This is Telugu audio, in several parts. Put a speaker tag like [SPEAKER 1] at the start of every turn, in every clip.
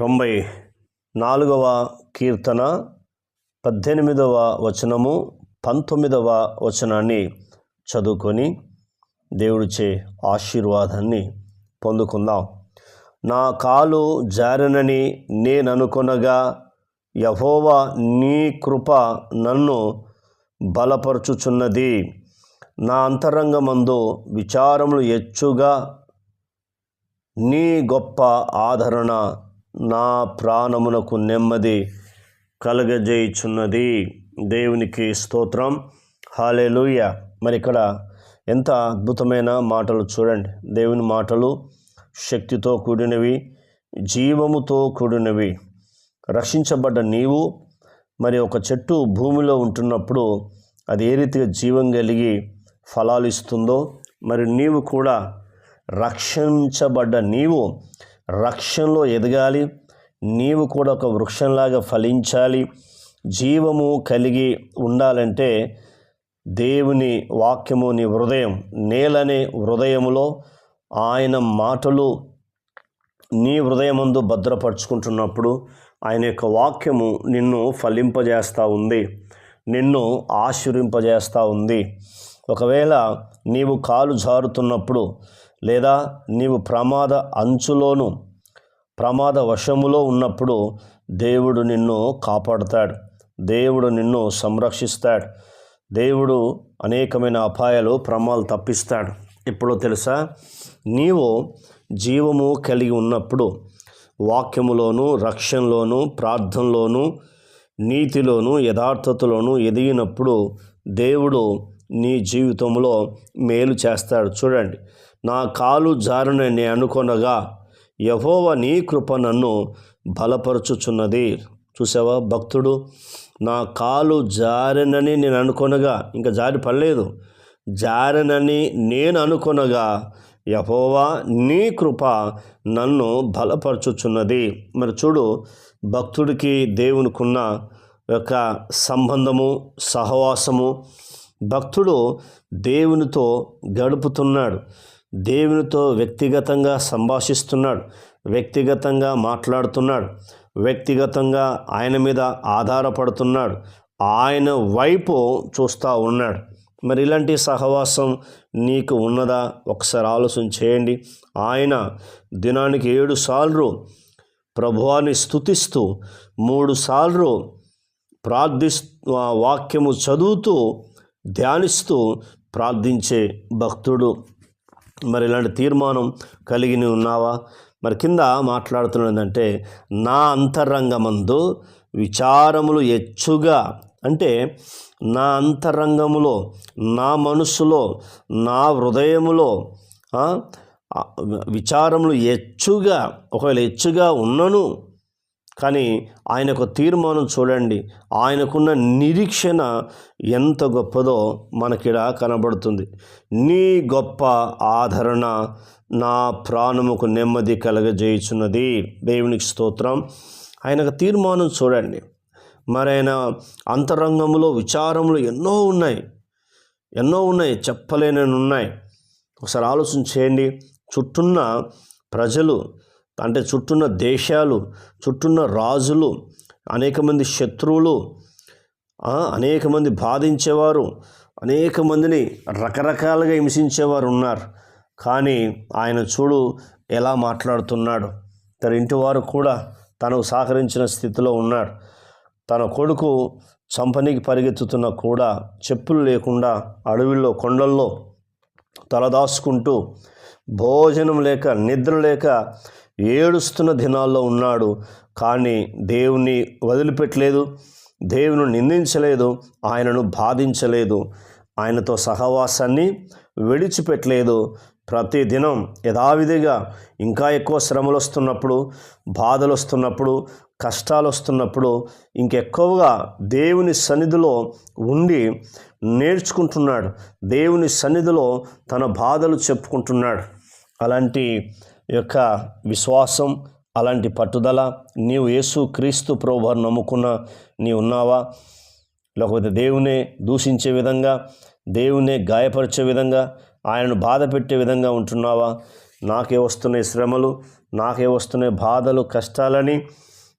[SPEAKER 1] తొంభై నాలుగవ కీర్తన పద్దెనిమిదవ వచనము పంతొమ్మిదవ వచనాన్ని చదువుకొని దేవుడిచే ఆశీర్వాదాన్ని పొందుకుందాం. నా కాలు జారనని నేను అనుకొనగా యహోవా నీ కృప నన్ను బలపరచుచున్నది. నా అంతరంగమందు విచారములు ఎచ్చుగా నీ గొప్ప ఆదరణ నా ప్రాణమునకు నెమ్మది కలగజేయుచున్నది. దేవునికి స్తోత్రం. హాలేలుయ మరి ఇక్కడ ఎంత అద్భుతమైన మాటలు చూడండి. దేవుని మాటలు శక్తితో కూడినవి జీవముతో కూడినవి. రక్షించబడ్డ నీవు మరి ఒక చెట్టు భూమిలో ఉంటున్నప్పుడు అది ఏ రీతిగా జీవం కలిగి ఫలాలు ఇస్తుందో మరి నీవు కూడా రక్షించబడ్డ నీవు రక్షణలో ఎదగాలి. నీవు కూడా ఒక వృక్షంలాగా ఫలించాలి. జీవము కలిగి ఉండాలంటే దేవుని వాక్యము నీ హృదయం నేలనే హృదయములో ఆయన మాటలు నీ హృదయమందు భద్రపరుచుకుంటున్నప్పుడు ఆయన యొక్క వాక్యము నిన్ను ఫలింపజేస్తూ ఉంది. నిన్ను ఆశీర్వింపజేస్తూ ఉంది. ఒకవేళ నీవు కాలు జారుతున్నప్పుడు లేదా నీవు ప్రమాద అంచులోను ప్రమాద వశములో ఉన్నప్పుడు దేవుడు నిన్ను కాపాడుతాడు. దేవుడు నిన్ను సంరక్షిస్తాడు. దేవుడు అనేకమైన అపాయాలు ప్రమాలు తప్పిస్తాడు. ఇప్పుడు తెలుసా? నీవు జీవము కలిగి ఉన్నప్పుడు వాక్యములోను రక్షణలోను ప్రార్థనలోను నీతిలోను యథార్థతలోను ఎదిగినప్పుడు దేవుడు నీ జీవితంలో మేలు చేస్తాడు. చూడండి. నా కాలు జారునని అనుకొనగా యహోవ నీ కృప నన్ను బలపరచుచున్నది. చూసావా? భక్తుడు నా కాలు జారినని నేను అనుకొనగా ఇంకా జారి పడలేదు. జారినని నేను అనుకొనగా యహోవా నీ కృప నన్ను బలపరచుచున్నది. మరి చూడు భక్తుడికి దేవునికున్న యొక్క సంబంధము సహవాసము భక్తుడు దేవునితో గడుపుతున్నాడు. దేవునితో వ్యక్తిగతంగా సంభాషిస్తున్నాడు వ్యక్తిగతంగా మాట్లాడుతున్నాడు వ్యక్తిగతంగా ఆయన మీద ఆధారపడుతున్నాడు ఆయన వైపు చూస్తూ ఉన్నాడు. మరి ఇలాంటి సహవాసం నీకు ఉన్నదా? ఒకసారి ఆలోచన చేయండి. ఆయన దినానికి ఏడు సార్లు ప్రభువాన్ని స్థుతిస్తూ మూడు సార్లు ప్రార్థిస్ వాక్యము చదువుతూ ధ్యానిస్తూ ప్రార్థించే భక్తుడు. మరి ఇలాంటి తీర్మానం కలిగి ఉన్నావా? మరి కింద మాట్లాడుతున్నదంటే నా అంతరంగమందు విచారములు ఎచ్చుగా. అంటే నా అంతరంగములో నా మనసులో నా హృదయములో విచారములు ఎచ్చుగా. ఒకవేళ ఎచ్చుగా ఉన్నను కానీ ఆయనకు తీర్మానం చూడండి. ఆయనకున్న నిరీక్షణ ఎంత గొప్పదో మనకిడ కనబడుతుంది. నీ గొప్ప ఆదరణ నా ప్రాణముకు నెమ్మది కలగజేయుచున్నది. దేవునికి స్తోత్రం. ఆయనకు తీర్మానం చూడండి. మరి ఆయన అంతరంగంలో విచారములు ఎన్నో ఉన్నాయి. ఎన్నో ఉన్నాయి. చెప్పలేనని ఉన్నాయి. ఒకసారి ఆలోచన చేయండి. చుట్టూన్న ప్రజలు అంటే చుట్టూన్న దేశాలు చుట్టూన్న రాజులు అనేక మంది శత్రువులు అనేక మంది బాధించేవారు అనేక మందిని రకరకాలుగా హింసించేవారు ఉన్నారు. కానీ ఆయన చూడు ఎలా మాట్లాడుతున్నాడు. తన ఇంటి వారు కూడా తనకు సహకరించిన స్థితిలో ఉన్నాడు తన కొడుకు చంపనీకి పరిగెత్తుతున్న కూడా చెప్పులు లేకుండా అడవిలో కొండల్లో తలదాచుకుంటూ భోజనం లేక నిద్ర లేక ఏడుస్తున్న దినాల్లో ఉన్నాడు కానీ దేవుని వదిలిపెట్టలేదు దేవుని నిందించలేదు ఆయనను బాధించలేదు ఆయనతో సహవాసాన్ని విడిచిపెట్టలేదు. ప్రతి దినం యథావిధిగా ఇంకా ఎక్కువ శ్రమలు వస్తున్నప్పుడు బాధలు వస్తున్నప్పుడు కష్టాలు వస్తున్నప్పుడు ఇంకెక్కువగా దేవుని సన్నిధిలో ఉండి నేర్చుకుంటున్నాడు. దేవుని సన్నిధిలో తన బాధలు చెప్పుకుంటున్నాడు. అలాంటి యొక్క విశ్వాసం అలాంటి పట్టుదల నీవు యేసు క్రీస్తు ప్రభువారు నమ్ముకున్న నీ ఉన్నావా? లేకపోతే దేవునే దూషించే విధంగా దేవునే గాయపరిచే విధంగా ఆయనను బాధ పెట్టే విధంగా ఉంటున్నావా? నాకే వస్తున్నాయి శ్రమలు నాకే వస్తున్నాయి బాధలు కష్టాలని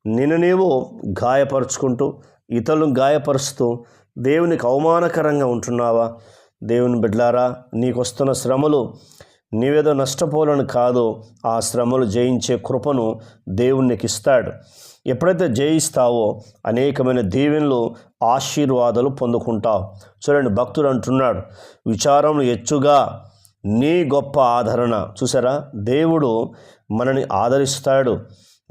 [SPEAKER 1] నిన్ను నీవు గాయపరుచుకుంటూ ఇతరులను గాయపరుస్తూ దేవునికి అవమానకరంగా ఉంటున్నావా? దేవుని బిడ్లారా నీకు వస్తున్న శ్రమలు నీవేదో నష్టపోవాలని కాదు ఆ శ్రమలు జయించే కృపను దేవుడు నీకు ఇస్తాడు ఎప్పుడైతే జయిస్తావో అనేకమైన దీవెనలు ఆశీర్వాదాలు పొందుకుంటావు. చూడండి భక్తుడు అంటున్నాడు విచారం ఎచ్చుగా నీ గొప్ప ఆదరణ. చూసారా? దేవుడు మనని ఆదరిస్తాడు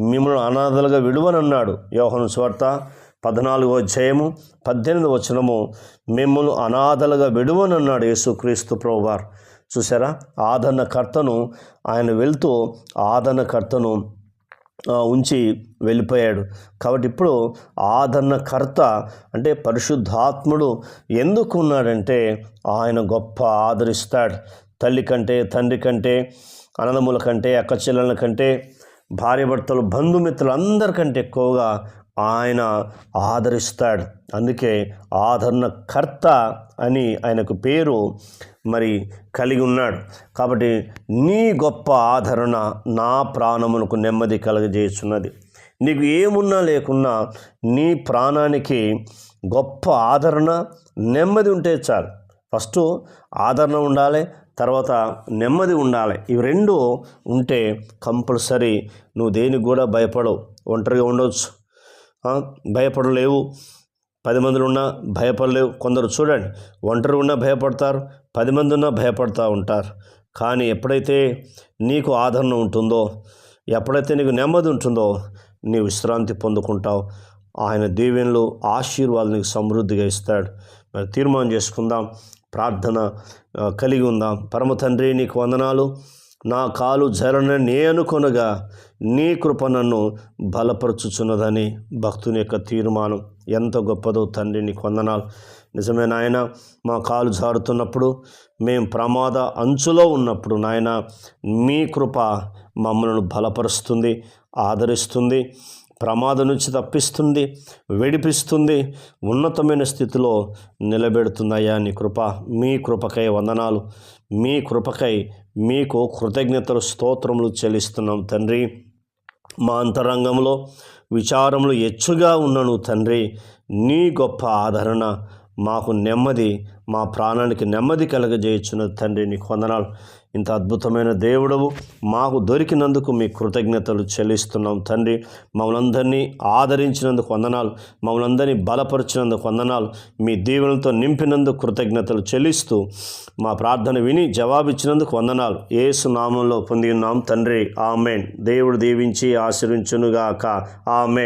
[SPEAKER 1] మిమ్మల్ని అనాథలుగా విడువనన్నాడు. యోహను స్వార్త పద్నాలుగో అధ్యాయము పద్దెనిమిది వచనము మిమ్మల్ని అనాథలుగా విడువనన్నాడు యేసుక్రీస్తు ప్రభువార్. చూసారా ఆదరణకర్తను ఆయన వెళ్తూ ఆదరణకర్తను ఉంచి వెళ్ళిపోయాడు. కాబట్టి ఇప్పుడు ఆదరణకర్త అంటే పరిశుద్ధాత్ముడు ఎందుకు ఉన్నాడంటే ఆయన గొప్ప ఆదరిస్తాడు. తల్లి కంటే తండ్రి కంటే అన్నదమ్ముల కంటే అక్క చెల్లెల కంటే భార్యభర్తలు బంధుమిత్రులందరికంటే ఎక్కువగా ఆయన ఆదరిస్తాడు. అందుకే ఆదరణకర్త అని ఆయనకు పేరు మరి కలిగి ఉన్నాడు. కాబట్టి నీ గొప్ప ఆదరణ నా ప్రాణమునకు నెమ్మది కలగజేస్తున్నది నీకు ఏమున్నా లేకున్నా నీ ప్రాణానికి గొప్ప ఆదరణ నెమ్మది ఉంటే చాలు. ఫస్ట్ ఆదరణ ఉండాలి తర్వాత నెమ్మది ఉండాలి. ఇవి రెండు ఉంటే కంపల్సరీ నువ్వు దేనికి కూడా భయపడవు. ఒంటరిగా ఉండవచ్చు భయపడలేవు. పది మందిలో ఉన్నా భయపడలేవు. కొందరు చూడండి ఒంటరి ఉన్నా భయపడతారు పది మంది ఉన్నా భయపడతా ఉంటారు. కానీ ఎప్పుడైతే నీకు ఆదరణ ఉంటుందో ఎప్పుడైతే నీకు నెమ్మది ఉంటుందో నీ విశ్రాంతి పొందుకుంటావు. ఆయన దీవెనలు ఆశీర్వాదాలు నీకు సమృద్ధిగా ఇస్తాడు. మరి తీర్మానం చేసుకుందాం ప్రార్థన కలిగి ఉందాం. పరమ తండ్రి నీకు వందనాలు. నా కాలు జరనని అనుకొనగా నీ కృప నన్ను బలపరుచుచున్నదని భక్తుని యొక్క తీర్మానం. ఎంత గొప్పదో తండ్రిని కొందనాలు నిజమే నాయన మా కాలు జారుతున్నప్పుడు మేము ప్రమాద అంచులో ఉన్నప్పుడు నాయన మీ కృప మమ్మల్ని బలపరుస్తుంది ఆదరిస్తుంది. ప్రమాదం నుంచి తప్పిస్తుంది విడిపిస్తుంది ఉన్నతమైన స్థితిలో నిలబెడుతుందయ్యా నీ కృప? మీ కృపకై వందనాలు. మీ కృపకై మీకు కృతజ్ఞతలు స్తోత్రములు చెల్లిస్తున్నాం తండ్రి. మా అంతరంగంలో విచారములు ఎచ్చుగా ఉన్నను తండ్రి. నీ గొప్ప ఆదరణ మాకు నెమ్మది మా ప్రాణానికి నెమ్మది కలగజేయుచున్న తండ్రి నీకు వందనాలు. ఇంత అద్భుతమైన దేవుడవు. మాకు దొరికినందుకు మీ కృతజ్ఞతలు చెల్లిస్తున్నాం తండ్రి. మమ్మల్ని అందరినీ ఆదరించినందుకు వందనాలు. మమ్మల్ని అందరినీ బలపరిచినందుకు వందనాలు. మీ దీవెనలతో నింపినందుకు కృతజ్ఞతలు చెల్లిస్తూ మా ప్రార్థన విని జవాబిచ్చినందుకు వందనాలు. ఏసు నామంలో పొంది ఉన్నాం తండ్రి. ఆమెన్. దేవుడు దీవించి ఆశీర్వించునుగాక. ఆమెన్.